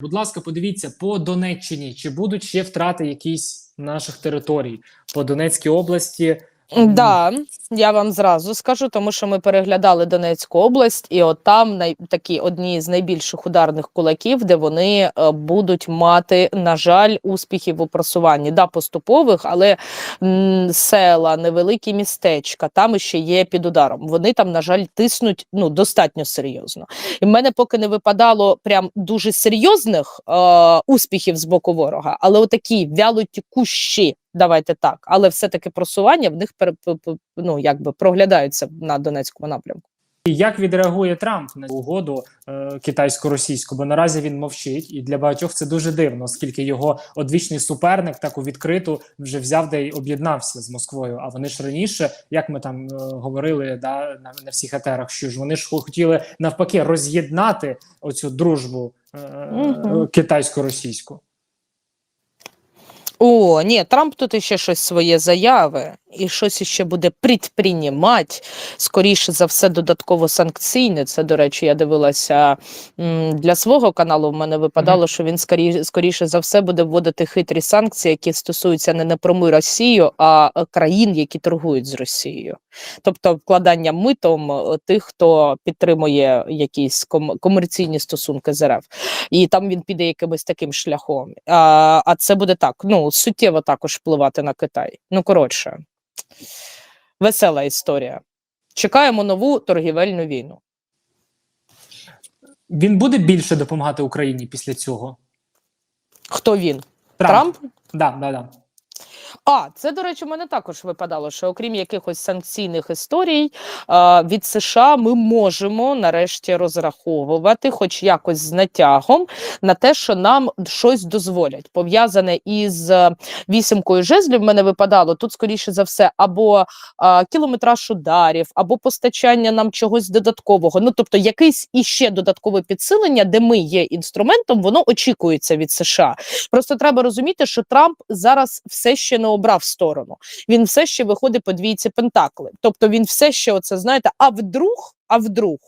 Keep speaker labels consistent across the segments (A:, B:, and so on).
A: Будь ласка, подивіться по Донеччині, чи будуть ще втрати якісь наших територій по Донецькій області.
B: Да, я вам зразу скажу, тому що ми переглядали Донецьку область, і от там най... такі одні з найбільших ударних кулаків, де вони е, будуть мати, на жаль, успіхів у просуванні. Да, поступових, але м, села, невеликі містечка, там ще є під ударом. Вони там, на жаль, тиснуть ну достатньо серйозно. І в мене поки не випадало прям дуже серйозних е, успіхів з боку ворога, але отакі вялоті кущі. Давайте так, але все-таки просування в них ну, якби проглядаються на Донецькому напрямку.
A: І як відреагує Трамп на угоду е, китайсько-російську? Бо наразі він мовчить, і для багатьох це дуже дивно, оскільки його одвічний суперник так у відкриту вже взяв де й об'єднався з Москвою. А вони ж раніше, як ми там е, говорили, да на, на всіх етерах, що ж вони ж хотіли навпаки роз'єднати оцю дружбу е,
B: Мгм.
A: китайсько-російську.
B: О, ні, Трамп тут іще щось своє заяви, і щось іще буде предприймати. Скоріше за все, додатково санкційне. Це, до речі, я дивилася для свого каналу. В мене випадало, що він скоріше, скоріше за все буде вводити хитрі санкції, які стосуються не напряму Росію, а е, країн, які торгують з Росією. Тобто вкладання митом е, тих, хто підтримує якісь ком- комерційні стосунки з РФ. І там він піде якимось таким шляхом. А, а це буде так, ну, суттєво також впливати на Китай. Ну, коротше, весела історія. Чекаємо нову торгівельну війну.
A: Він буде більше допомагати Україні після цього.
B: Хто він?
A: Трамп,
B: Трамп?
A: Да, да, да.
B: А, це, до речі, в мене також випадало, що окрім якихось санкційних історій, від США ми можемо нарешті розраховувати, хоч якось з натягом, на те, що нам щось дозволять. Пов'язане із е, вісімкою жезлів, в мене випадало тут, скоріше за все, або кілометраж ударів, або постачання нам чогось додаткового. Ну, тобто, якийсь іще додаткове підсилення, де ми є інструментом, воно очікується від США. Просто треба розуміти, що Трамп зараз все ще не обрав сторону. Він все ще виходить по двійці пентакли. Тобто він все ще оце знаєте, а вдруг, а вдруг.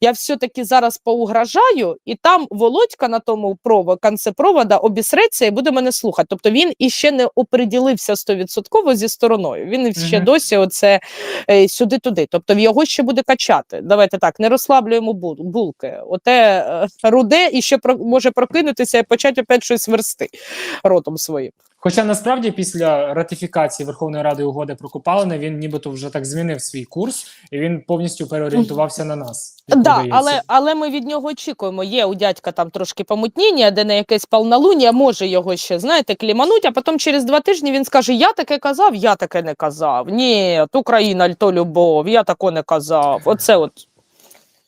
B: Я все-таки зараз поугрожаю, і там Володька на тому прово, конце провода обісреться і буде мене слухати. Тобто він іще не оприділився стовідсотково зі стороною. Він ще
A: Мгм.
B: досі оце е, сюди-туди. Тобто в його ще буде качати. Давайте так, не розслаблюємо бул- булки. Оте е, руде і ще про, може прокинутися і почати опять щось версти ротом своїм.
A: Хоча насправді після ратифікації Верховної Ради угоди про Купалини він нібито вже так змінив свій курс і він повністю переорієнтувався на нас.
B: Да, але, але ми від нього очікуємо. Є у дядька там трошки помутніння, де на якесь полнолуння може його ще, знаєте, клімануть, а потім через два тижні він скаже: Я таке казав, я таке не казав. Ні, Україна то любов, я тако не казав. Оце от.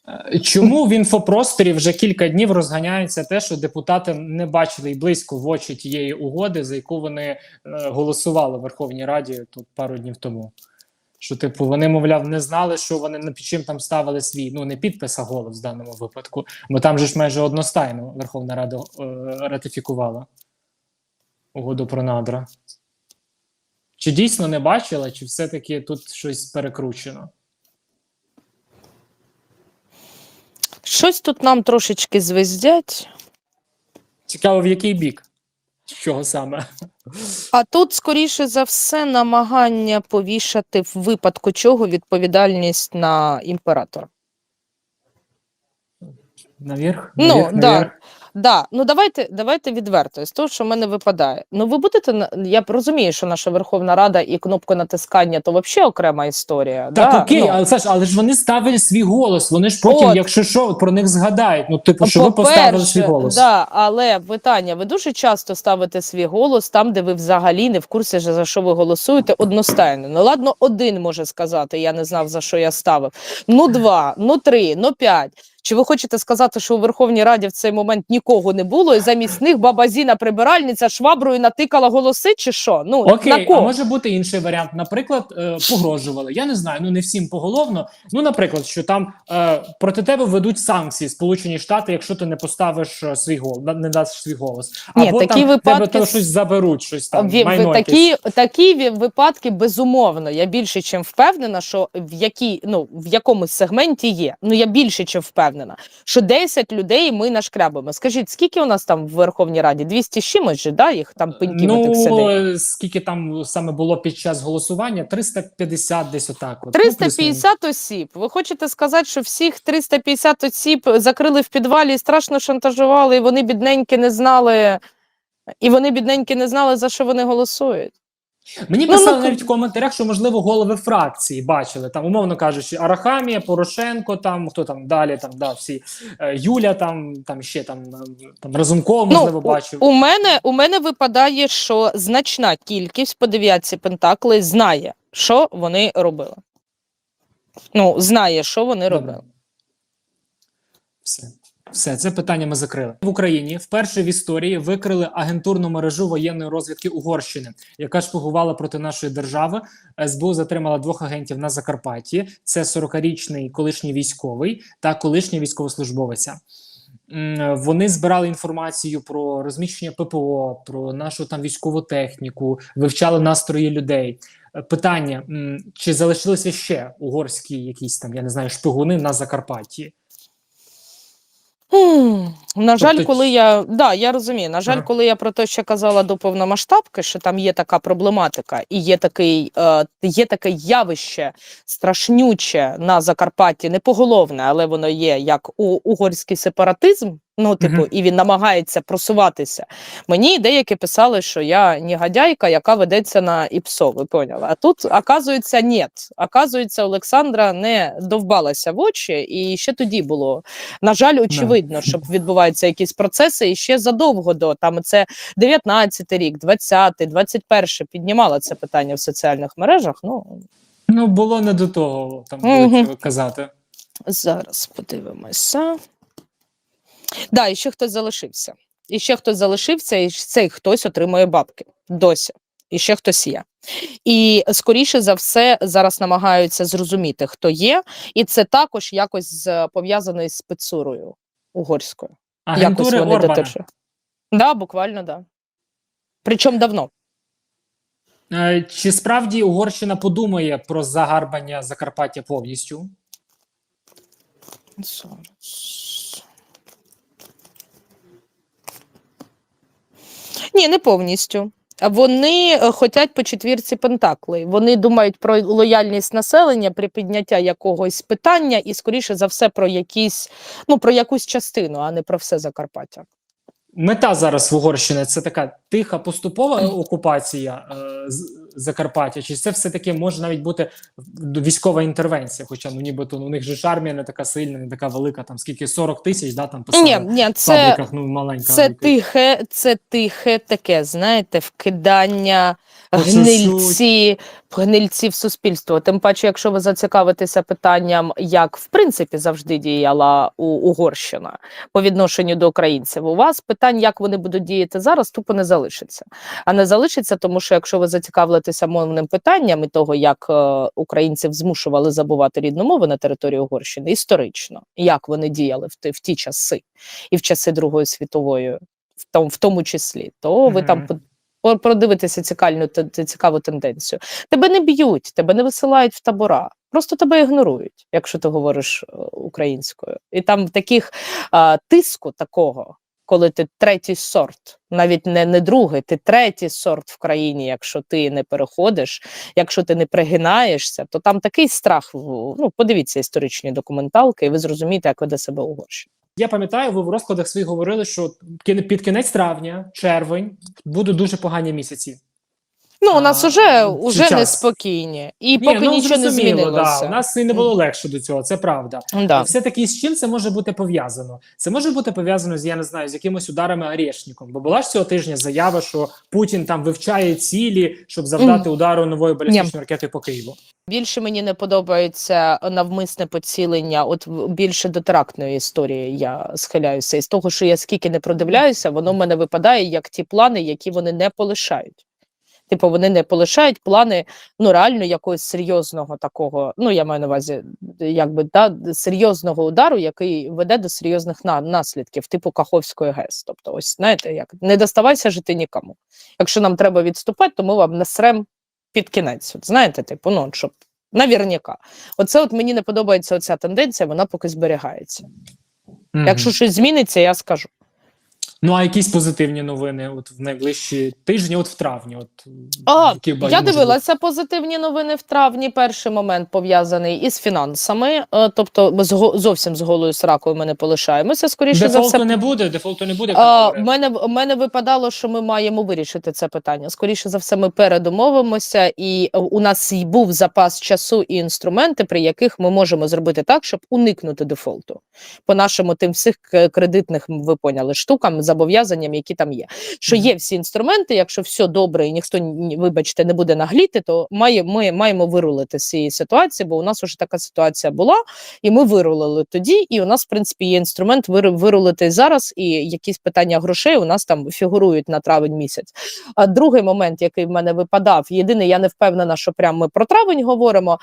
A: Е, Чому в інфопросторі вже кілька днів розганяється те, що депутати не бачили й близько в очі тієї угоди, за яку вони е, голосували в Верховній Раді тут пару днів тому. Що, типу, вони, мовляв, не знали, що вони на чим там ставили свій, ну не підпис, а голос в даному випадку, бо там же ж майже одностайно Верховна Рада е, ратифікувала угоду про надра. Чи дійсно не бачила, чи все-таки тут щось перекручено?
B: Щось тут нам трошечки звездять.
A: Цікаво, в який бік? З чого саме?
B: А тут, скоріше за все, намагання повішати в випадку чого відповідальність на імператора.
A: Наверх?
B: Ну,
A: Наверх,
B: да. Да, ну давайте, давайте відверто з того, що в мене випадає. Ну, ви будете я розумію, що наша Верховна Рада і кнопка натискання то взагалі окрема історія.
A: Так,
B: да?
A: окей,
B: ну,
A: але Саш, але ж вони ставили свій голос. Вони ж потім,
B: От.
A: якщо що, про них згадають. Ну, типу, що ви поставили свій голос.
B: Да, але питання: ви дуже часто ставите свій голос там, де ви взагалі не в курсі, за що ви голосуєте одностайно. Ну ладно, один може сказати, я не знав за що я ставив. Ну два, ну три, ну п'ять. Чи ви хочете сказати, що у Верховній Раді в цей момент нікого не було, і замість них баба Зіна прибиральниця шваброю натикала голоси, чи що? Ну на
A: Окей, а може бути інший варіант. Наприклад, е, погрожували. Я не знаю, ну не всім поголовно. Ну, наприклад, що там е, проти тебе ведуть санкції Сполучені Штати, якщо ти не поставиш е, свій голос, не даш свій голос.
B: Ні,
A: Або
B: такі
A: там
B: випадки
A: тебе то щось заберуть, щось там
B: Ві-
A: майно
B: такі, такі випадки безумовно. Я більше чим впевнена, що в якій ну в якомусь сегменті є. Ну я більше чим впевнена. Впевнена, що 10 людей ми нашкрябимо. Скажіть, скільки у нас там в Верховній Раді? 200 з чимось же, да? Їх там пеньків
A: ну,
B: тих сидить.
A: скільки там саме було під час голосування? 350 десь отак. От. Ну,
B: осіб. Ви хочете сказати, що всіх 350 осіб закрили в підвалі і страшно шантажували, і вони бідненькі не знали, і вони бідненькі не знали, за що вони голосують.
A: Мені
B: Ну,
A: писали
B: ну,
A: навіть в коментарях, що можливо голови фракції бачили там, умовно кажучи, Арахамія, Порошенко, там хто там далі, там да, всі е, Юля, там там ще там, е, там Разумков, можливо,
B: ну,
A: бачив.
B: У, у мене у мене випадає, що значна кількість по дев'ятці Пентакли знає, що вони робили. Ну, знає, що вони
A: Добре.
B: робили.
A: Все. Все, це питання ми закрили. В Україні вперше в історії викрили агентурну мережу воєнної розвідки Угорщини, яка шпигувала проти нашої держави. СБУ затримала двох агентів на Закарпатті. Це 40-річний колишній військовий та колишній військовослужбовиця. Вони збирали інформацію про розміщення ППО, про нашу там військову техніку, вивчали настрої людей. Е, Питання: чи залишилися ще угорські якісь там, я не знаю, шпигуни на Закарпатті?
B: Хм, На жаль,
A: Тобто
B: коли я да, я розумію. На жаль,
A: а.
B: коли я про те, що казала до повномасштабки, що там є така проблематика, і є такий, е, є таке явище страшнюче на Закарпатті, не поголовне, але воно є як у угорський сепаратизм. Ну, типу,
A: Мгм.
B: і він намагається просуватися. Мені деякі писали, що я негодяйка, яка ведеться на ІПСО. Ви поняли? А тут, оказується, ні. Оказується, Олександра не довбалася в очі, і ще тоді було на жаль, очевидно, що відбуваються якісь процеси, і ще задовго до там це 19 рік, 20, 21 піднімала це питання в соціальних мережах. Ну
A: Ну, було не до того, там
B: Мгм.
A: будуть казати.
B: зараз подивимося. Да, і ще хтось залишився. І ще хтось залишився, і цей хтось отримує бабки досі. І ще хтось є. І скоріше за все зараз намагаються зрозуміти, хто є, і це також якось пов'язано із спецурою угорською.
A: Агентури
B: вони
A: Орбана.
B: дотичні. Да, буквально, да. Причому давно.
A: Е, Чи справді Угорщина подумає про загарбання Закарпаття повністю?
B: Ні, не повністю. Вони хочуть хотять по четвірці Пентакли. Вони думають про лояльність населення при підняття якогось питання і, скоріше за все, про якісь, ну, про якусь частину, а не про все Закарпаття.
A: Мета зараз в Угорщині це така тиха поступова окупація е, Закарпаття, чи це все-таки може навіть бути військова інтервенція? Хоча ну нібито у них же ж армія не така сильна, не така велика, там скільки 40 тисяч, да, там писали
B: Ні, ні, це,
A: фабриках, ну маленька.
B: це
A: велика.
B: тихе, це тихе таке, знаєте, вкидання гнильці, гнильці в суспільство. Тим паче, якщо ви зацікавитеся питанням, як в принципі завжди діяла у Угорщина по відношенню до українців, у вас питань, як вони будуть діяти зараз, тупо не залишиться. А не залишиться, тому що якщо ви зацікавитеся мовним питанням і того, як е, українців змушували забувати рідну мову на території Угорщини, історично, як вони діяли в ті, в ті часи і в часи Другої світової, в тому, в тому числі, то ви там
A: Мгм.
B: по- по- продивитеся цікаву, цікаву тенденцію. Тебе не б'ють, тебе не висилають в табора. Просто тебе ігнорують, якщо ти говориш е, українською. І там таких а, тиску такого, коли ти третій сорт, навіть не, не другий, ти третій сорт в країні, якщо ти не переходиш, якщо ти не пригинаєшся, то там такий страх. Ну, подивіться історичні документалки, і ви зрозумієте, як веде себе Угорщина.
A: Я пам'ятаю, ви в розкладах своїх говорили, що під кінець травня, червень будуть дуже погані місяці.
B: Ну, у нас
A: А,
B: уже,
A: ну,
B: уже
A: час.
B: неспокійні, і
A: Ні,
B: поки
A: ну,
B: нічого не змінилося.
A: Да. У нас і не було легше до цього, це правда.
B: Да.
A: Все-таки з чим це може бути пов'язано? Це може бути пов'язано з я не знаю, з якимось ударами орешником. Бо була ж цього тижня заява, що Путін там вивчає цілі, щоб завдати удару нової балістичної ракети по Києву.
B: Більше мені не подобається навмисне поцілення. От більше до терактної історії я схиляюся. І з того, що я скільки не продивляюся, воно в мене випадає як ті плани, які вони не полишають. Типу, вони не полишають плани ну реально якогось серйозного такого. Ну я маю на увазі, якби да, серйозного удару, який веде до серйозних на, наслідків, типу Каховської ГЕС. Тобто, ось знаєте, як не доставайся жити нікому. Якщо нам треба відступати, то ми вам насрем під кінець. От, знаєте, типу, ну щоб навірняка. Оце от мені не подобається оця тенденція, вона поки зберігається.
A: Мгм.
B: Якщо щось зміниться, я скажу.
A: Ну а якісь позитивні новини от в найближчі тижні, от в травні. От
B: А,
A: які б-
B: я дивилася позитивні новини в травні. Перший момент пов'язаний із фінансами, е, тобто ми зовсім з голою сракою ми не полишаємося. Скоріше за
A: Дефолту
B: все,
A: не буде, дефолту не буде.
B: А, мене в мене випадало, що ми маємо вирішити це питання. Скоріше за все, ми передумовимося, і е, у нас й був запас часу і інструменти, при яких ми можемо зробити так, щоб уникнути дефолту по нашому тим всіх кредитних ви поняли штукам, зобов'язанням, які там є. Що є всі інструменти, якщо все добре і ніхто вибачте не буде нагліти, то має, ми маємо вирулити з цієї ситуації, бо у нас уже така ситуація була, і ми вирулили тоді. І у нас, в принципі, є інструмент вирулити зараз, і якісь питання грошей у нас там фігурують на травень місяць. А другий момент, який в мене випадав, єдине, я не впевнена, що прямо ми про травень говоримо.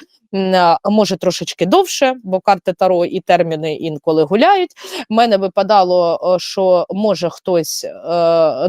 B: може трошечки довше, бо карти Таро і терміни інколи гуляють. В мене випадало, що може хтось е,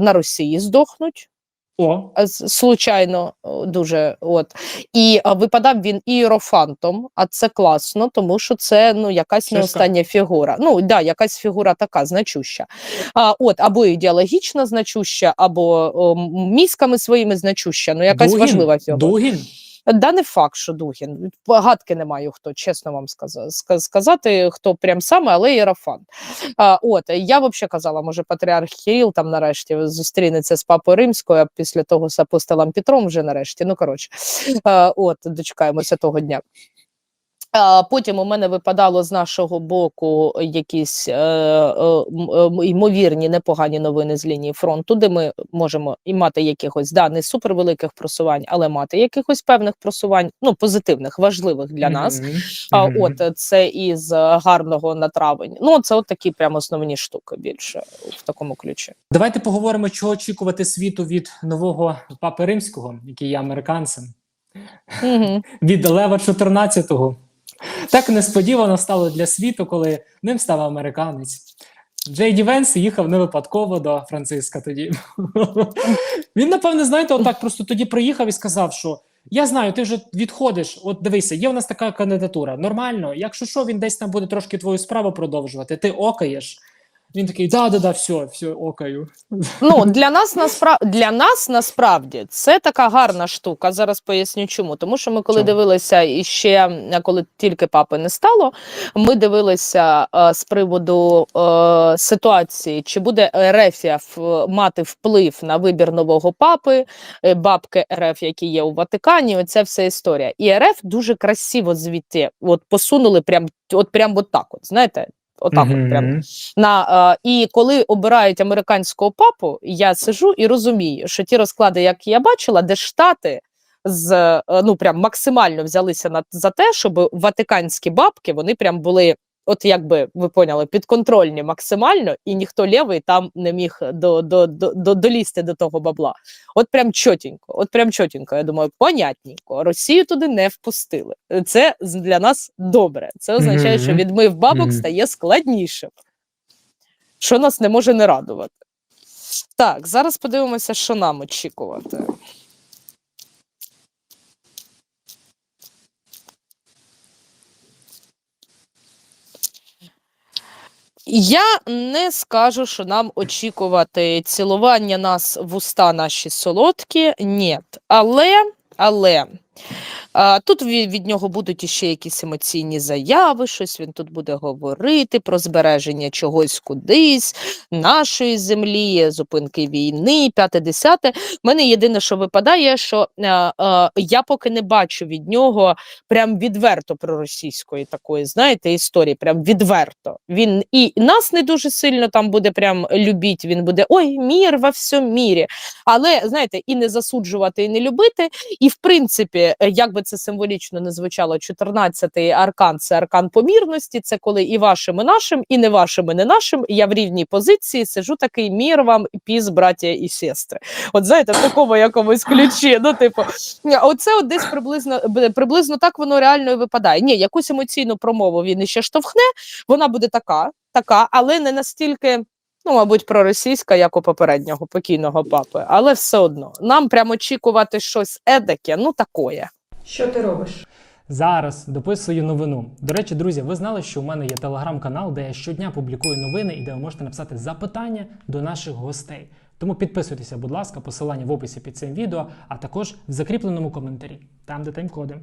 B: на Росії здохнуть.
A: О,
B: случайно дуже от і а, випадав він іерофантом, а це класно, тому що це ну якась не остання фігура. Ну да, якась фігура така значуща. А от або ідеологічно значуща, або о, мізками своїми значуща. Ну якась
A: Дугін?
B: важлива фігура.
A: Дугін.
B: Да, не факт, що Дугін. Гадки не маю хто, чесно вам сказа- сказати, хто прям саме, але Єрофан. От, я взагалі казала, може, патріарх Кирил там нарешті зустрінеться з папою римською, а після того з апостолом Петром вже нарешті. Ну, коротше, от, дочекаємося того дня. А потім у мене випадало з нашого боку якісь е, е, е, ймовірні непогані новини з лінії фронту, де ми можемо і мати якихось да, не супервеликих просувань, але мати якихось певних просувань, ну позитивних, важливих для нас.
A: Мгм.
B: А от е, це із е, гарного на травень. Ну це от такі прямо основні штуки більше в такому ключі.
A: Давайте поговоримо, чого очікувати світу від нового папи римського, який є американцем,
B: Угу.
A: від Лева 14-го. Так несподівано стало для світу, коли ним став американець. Джей Ді Венс їхав не випадково до Франциска тоді. Він, напевне, знаєте, отак просто тоді приїхав і сказав, що я знаю, ти вже відходиш. От дивися, є в нас така кандидатура. Нормально, якщо що, він десь там буде трошки твою справу продовжувати, ти окаєш. Він такий, да-да-да, все, все, окаю.
B: Ну для нас насправ... для нас насправді це така гарна штука. Зараз поясню, чому. Тому що ми, коли
A: Чому?
B: дивилися і ще е, коли тільки папи не стало, ми дивилися е, з приводу е, ситуації, чи буде Ерефія мати вплив на вибір нового папи, е, бабки РФ, які є у Ватикані. Оця вся історія. І РФ дуже красиво звідти от посунули прям, от прям от так. От знаєте, отак, от прям на е, і коли обирають американського папу, я сижу і розумію, що ті розклади, як я бачила, де штати з е, ну прям максимально взялися на за те, щоб ватиканські бабки вони прям були. От якби ви поняли, підконтрольні максимально, і ніхто лівий там не міг до, до, до, до, долізти до того бабла. От прям чотенько, от прям чотенько. Я думаю, понятненько. Росію туди не впустили. Це для нас добре. Це означає, що відмив бабок стає складнішим що нас не може не радувати. Так, зараз подивимося, що нам очікувати. Я не скажу, що нам очікувати цілування нас в уста наші солодкі. Ні. Але, але тут від, нього будуть іще якісь емоційні заяви, щось він тут буде говорити про збереження чогось кудись, нашої землі, зупинки війни, п'яте десяте. Мене єдине, що випадає, що е, е, я поки не бачу від нього прям відверто проросійської такої, знаєте, історії, прям відверто. Він і нас не дуже сильно там буде прям любіть, він буде ой, мір во всьому мірі. Але знаєте, і не засуджувати, і не любити. І в принципі, е, як би це символічно не звучало, 14-й аркан це аркан помірності. Це коли і вашим, і нашим, і не вашим, і не нашим. Я в рівній позиції сижу такий мір вам, піс, браття і сестри. От знаєте, в такому якомусь ключі. Ну, типу, оце от десь приблизно приблизно так воно реально і випадає. Ні, якусь емоційну промову він іще штовхне, вона буде така, така, але не настільки. Ну, мабуть, проросійська, як у попереднього покійного папи, але все одно нам прям очікувати щось едаке, ну такое.
C: Що ти робиш?
A: Зараз дописую новину. До речі, друзі, ви знали, що у мене є телеграм-канал, де я щодня публікую новини і де ви можете написати запитання до наших гостей. Тому підписуйтеся, будь ласка, посилання в описі під цим відео, а також в закріпленому коментарі, там де тайм-коди.